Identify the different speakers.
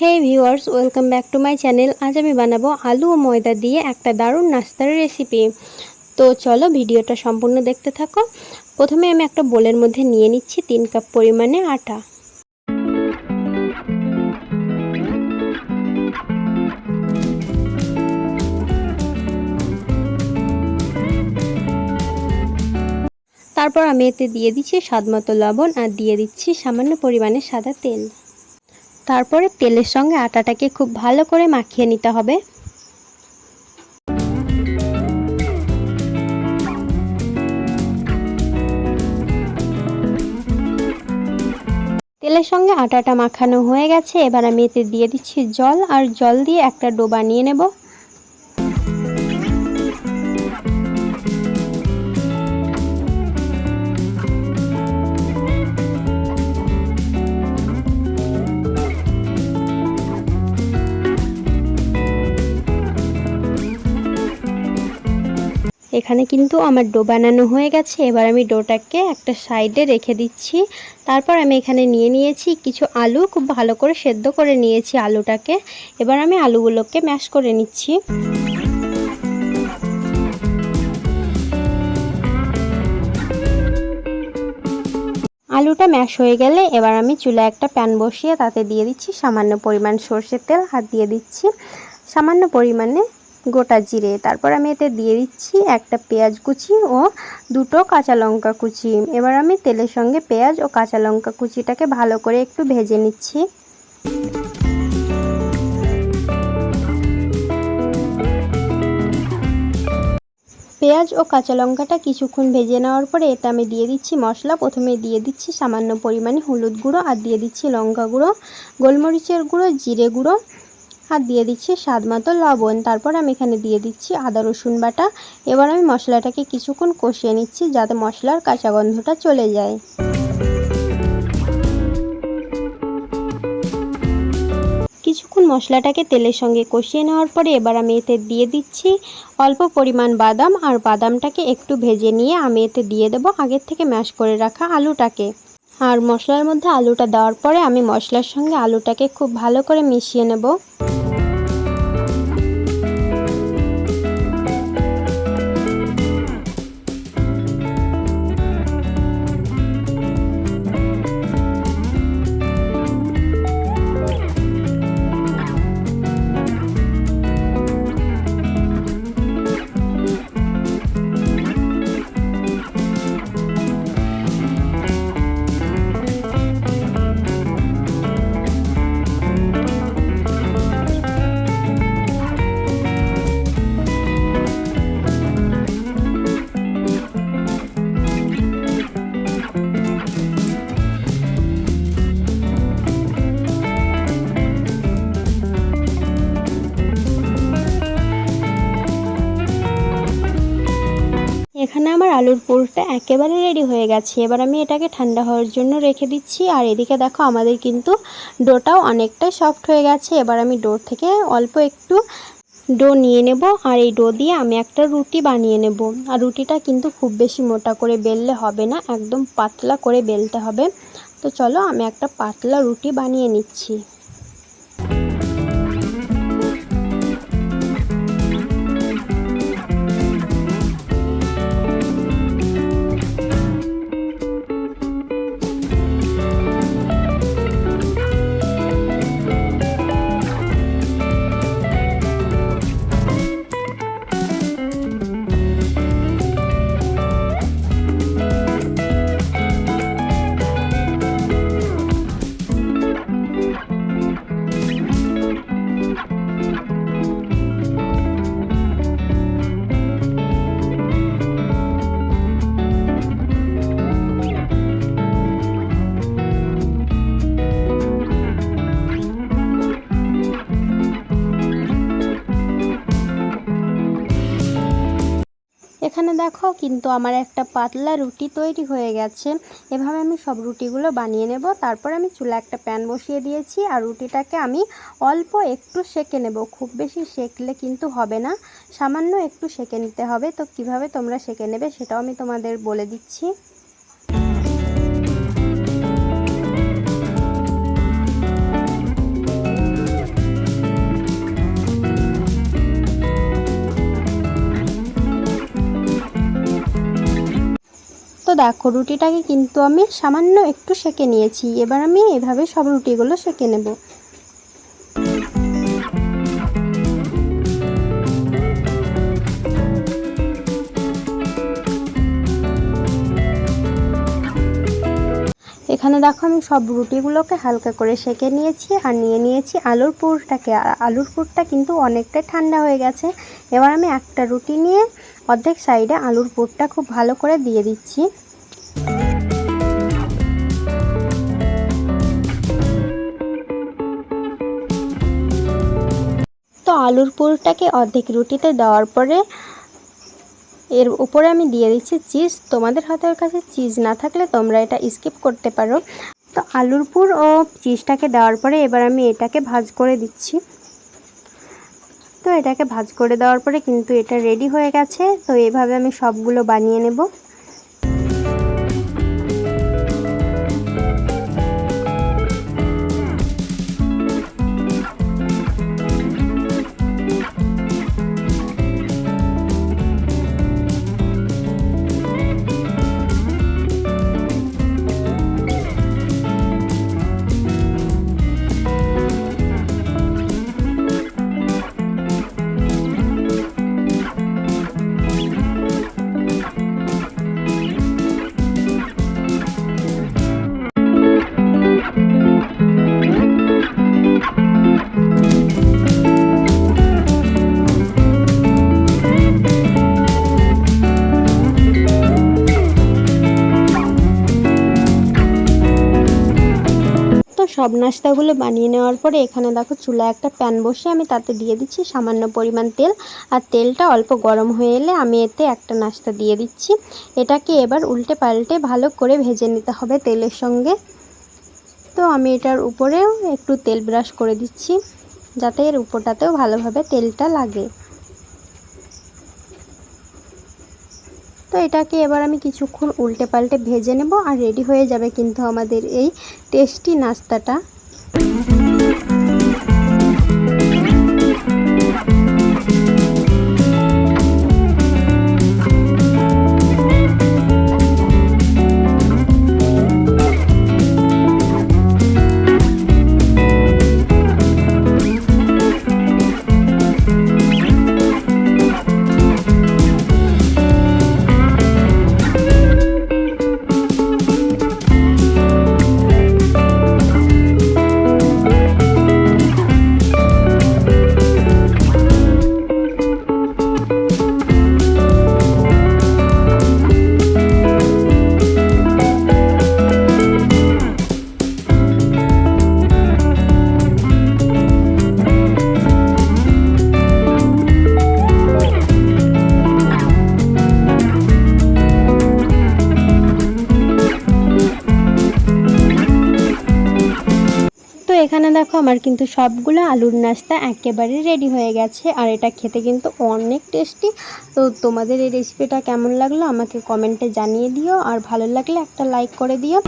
Speaker 1: Hey viewers welcome back to my channel আজ আমি বানাবো আলু ও ময়দা দিয়ে একটা দারুণ নাস্তার রেসিপি তো চলো ভিডিওটা সম্পূর্ণ দেখতে থাকো। প্রথমে আমি একটা বোলের মধ্যে নিয়ে নিচ্ছি তিন কাপ পরিমাণে আটা। তারপর আমি এতে দিয়ে দিচ্ছি স্বাদমতো লবণ আর দিয়ে দিচ্ছি সামান্য পরিমাণে সাদা তেল। তারপরে তেলের সঙ্গে আটাটাকে খুব ভালো করে মাখিয়ে নিতে হবে। তেলের সঙ্গে আটাটা মাখানো হয়ে গেছে, এবার আমি এতে দিয়ে দিচ্ছি জল, আর জল দিয়ে একটা ডোবা নিয়ে নেব। এখানে কিন্তু আমার ডো বানানো হয়ে গেছে। এবার আমি ডোটাকে একটা সাইডে রেখে দিচ্ছি। তারপর আমি এখানে নিয়ে নিয়েছি কিছু আলু। খুব ভালো করে সেদ্ধ করে নিয়েছি আলুটাকে। এবার আমি আলুগুলোকে ম্যাশ করে নিচ্ছি। আলুটা ম্যাশ হয়ে গেলে এবার আমি চুলা একটা প্যান বসিয়ে তাতে দিয়ে দিচ্ছি সামান্য পরিমাণ সর্ষের তেল। হাত দিয়ে দিচ্ছি। সামান্য পরিমাণে গোটা জিরে। তারপর আমি এতে দিয়ে দিচ্ছি একটা পেঁয়াজ কুচি ও দুটো কাঁচা লঙ্কা কুচি। এবার আমি তেলের সঙ্গে পেঁয়াজ ও কাঁচা লঙ্কা কুচিটাকে ভালো করে একটু ভেজে নিচ্ছি। পেঁয়াজ ও কাঁচা লঙ্কাটা কিছুক্ষণ ভেজে নেওয়ার পরে এতে আমি দিয়ে দিচ্ছি মশলা। প্রথমে দিয়ে দিচ্ছি সামান্য পরিমাণে হলুদ গুঁড়ো আর দিয়ে দিচ্ছি লঙ্কা গুঁড়ো, গোলমরিচের গুঁড়ো, জিরে গুঁড়ো আর দিয়ে দিচ্ছি স্বাদ মতো লবণ। তারপর আমি এখানে দিয়ে দিচ্ছি আদা, রসুন বাটা। এবার আমি মশলাটাকে কিছুক্ষণ কষিয়ে নিচ্ছি যাতে মশলার কাঁচা গন্ধটা চলে যায়। কিছুক্ষণ মশলাটাকে তেলের সঙ্গে কষিয়ে নেওয়ার পরে এবার আমি এতে দিয়ে দিচ্ছি অল্প পরিমাণ বাদাম আর বাদামটাকে একটু ভেজে নিয়ে আমি এতে দিয়ে দেবো আগের থেকে ম্যাশ করে রাখা আলুটাকে। আর মশলার মধ্যে আলুটা দেওয়ার পরে আমি মশলার সঙ্গে আলুটাকে খুব ভালো করে মিশিয়ে নেব। আলুর পুরটা একেবারে রেডি হয়ে গেছে। এবার আমি এটাকে ঠান্ডা হওয়ার জন্য রেখে দিচ্ছি। আর এদিকে দেখো, আমাদের কিন্তু ডোটাও অনেকটাই সফট হয়ে গেছে। এবার আমি ডো থেকে অল্প একটু ডো নিয়ে নেব। আর এই ডো দিয়ে আমি একটা রুটি বানিয়ে নেব। আর রুটিটা কিন্তু খুব বেশি মোটা করে বেললে হবে না, একদম পাতলা করে বেলতে হবে। তো চলো, আমি একটা পাতলা রুটি বানিয়ে নিচ্ছি। এখানে দেখো কিন্তু আমার একটা পাতলা রুটি তৈরি হয়ে গেছে। এভাবে আমি সব রুটিগুলো বানিয়ে নেব। তারপর আমি চুলা একটা প্যান বসিয়ে দিয়েছি আর রুটিটাকে আমি অল্প একটু সেকে নেব। খুব বেশি সেকলে কিন্তু হবে না। সামান্য একটু সেকে নিতে হবে। তো কীভাবে তোমরা সেকে নেবে সেটাও আমি তোমাদের বলে দিচ্ছি। দেখো, রুটিটাকে কিন্তু আমি সামান্য একটু সেকে নিয়েছি। এবার আমি এভাবে সব রুটিগুলো সেকে নেব। এখানে দেখো, আমি সব রুটিগুলোকে হালকা করে সেকে নিয়েছি আর নিয়ে নিয়েছি আলুর পুরটাকে। আলুর পুরটা কিন্তু অনেকটাই ঠান্ডা হয়ে গেছে। এবার আমি একটা রুটি নিয়ে অর্ধেক সাইডে আলুর পুরটা খুব ভালো করে দিয়ে দিচ্ছি। তো আলুর পুরটাকে অর্ধেক রুটিতে দেওয়ার পরে এর উপরে আমি দিয়ে দিচ্ছি চিজ। তোমাদের হাতের কাছে চিজ না থাকলে তোমরা এটা স্কিপ করতে পারো। তো আলুর পুর ও চিজটাকে দেওয়ার পরে এবার আমি এটাকে ভাজ করে দিচ্ছি। তো এটাকে ভাজ করে দেওয়ার পরে কিন্তু এটা রেডি হয়ে গেছে। তো এভাবে আমি সবগুলো বানিয়ে নেব। সব নাস্তাগুলো বানিয়ে নেওয়ার পরে এখানে দেখো চুলা একটা প্যান বসে আমি তাতে দিয়ে দিচ্ছি সামান্য পরিমাণ তেল। আর তেলটা অল্প গরম হয়ে এলে আমি এতে একটা নাস্তা দিয়ে দিচ্ছি। এটাকে এবার উল্টে পাল্টে ভালো করে ভেজে নিতে হবে তেলের সঙ্গে। তো আমি এটার উপরেও একটু তেল ব্রাশ করে দিচ্ছি, যাতে এর উপরটাতেও ভালোভাবে তেলটা লাগে। তো এটাকে এবার আমি কিছুক্ষণ উল্টে পাল্টে ভেজে নেব আর রেডি হয়ে যাবে কিন্তু আমাদের এই টেস্টি নাস্তাটা। আমার কিন্তু সবগুলো আলুর নাস্তা একেবারে রেডি হয়ে গেছে আর এটা খেতে কিন্তু অনেক টেস্টি তো তোমাদের এই রেসিপিটা কেমন লাগল আমাকে কমেন্টে জানিয়ে দিও আর ভালো লাগলে একটা লাইক করে দিও।